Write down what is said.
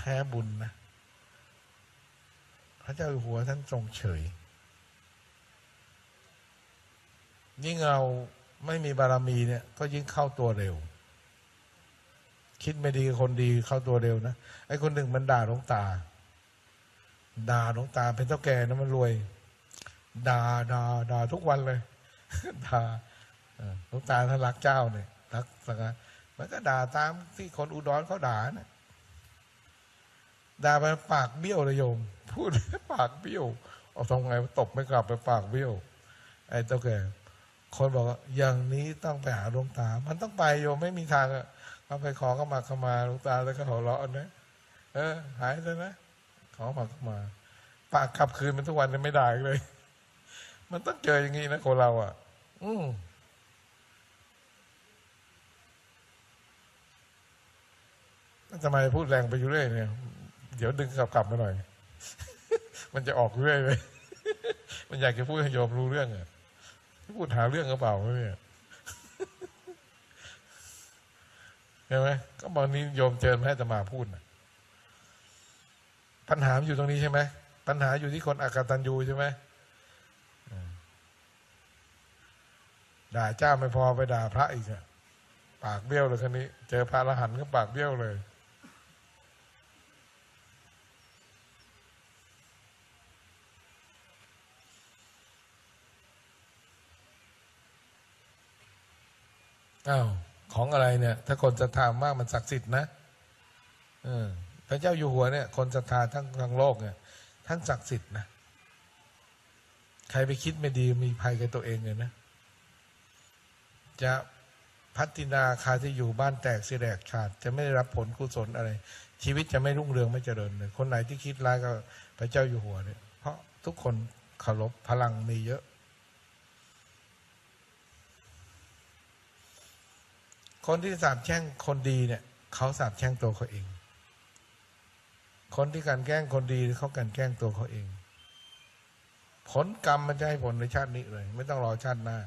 แพ้บุญนะพระเจ้าอยู่หัวท่านทรงเฉยยิ่งเราไม่มีบารมีเนี่ยก็ยิ่งเข้าตัวเร็ว คิดไม่ดีกับคนดีเข้าตัวเร็วนะไอ้คนหนึ่งมันด่าหลวงตา ด่าหลวงตาเป็นเท่าแก่นะมันรวยด่าด่าด่าทุกวันเลยด่าหลวงตาท่านรักเจ้าเนี่ยรักสังฆมันก็ด่าตามที่คนอุดรเขาด่าเนี่ย ด่าไปปากเบี้ยวเลยโยม พูดปากเบี้ยว เอาทำไงตบไม่กลับไปปากเบี้ยว ไอ้เท่าแก่คนบอกว่าอย่างนี้ต้องไปหาหลวงตา มันต้องไปโยมไม่มีทางอะเขาไปขอเข้ามาเข้ามาหลวงตาแล้วก็หัวเราะนะเออ หายเลยนะขอมาเข้ามา ปากขับคืนมันทุกวันไม่ได้เลย มันต้องเจออย่างนี้นะคนเราอะ อืมทำไมพูดแรงไปอยู่เรื่อยเนี่ย เดี๋ยวดึงกลับกลับมาหน่อย มันจะออกเรื่อยเลยมันอยากจะพูดให้โยมรู้เรื่องอะพูดหาเรื่องกระเป๋าวะเนี่ยใช่ไหมก็บอกนี้โยมเชิญมาให้อาตมาพูดนะปัญหาอยู่ตรงนี้ใช่ไหมปัญหาอยู่ที่คนอากตันยูใช่ไหมด่าเจ้าไม่พอไปด่าพระอีกอะปากเบี้ยวเลยคนนี้ เจอพระอรหันต์ก็ปากเบี้ยวเลย อ้าวของอะไรเนี่ย ถ้าคนศรัทธามากมันศักดิ์สิทธิ์นะเออพระเจ้าอยู่หัวเนี่ย คนศรัทธาทั้งทั้งโลกเนี่ยท่านศักดิ์สิทธิ์นะใครไปคิดไม่ดีมีภัยกับตัวเองเลยนะ จะพัฒนาคาที่อยู่บ้านแตกเสียแดกขาด จะไม่ได้รับผลกุศลอะไร ชีวิตจะไม่รุ่งเรืองไม่เจริญเลยคนไหนที่คิดร้ายกับพระเจ้าอยู่หัวเนี่ย เพราะทุกคนเคารพพลังมีเยอะ คนที่สาบแช่งคนดีเนี่ยเขาสาบแช่งตัวเขาเอง คนที่กลันแกล้งคนดีเขากันแกล้งตัวเขาเอง ผลกรรมมันจะให้ผลในชาตินี้เลย ไม่ต้องรอชาติหน้า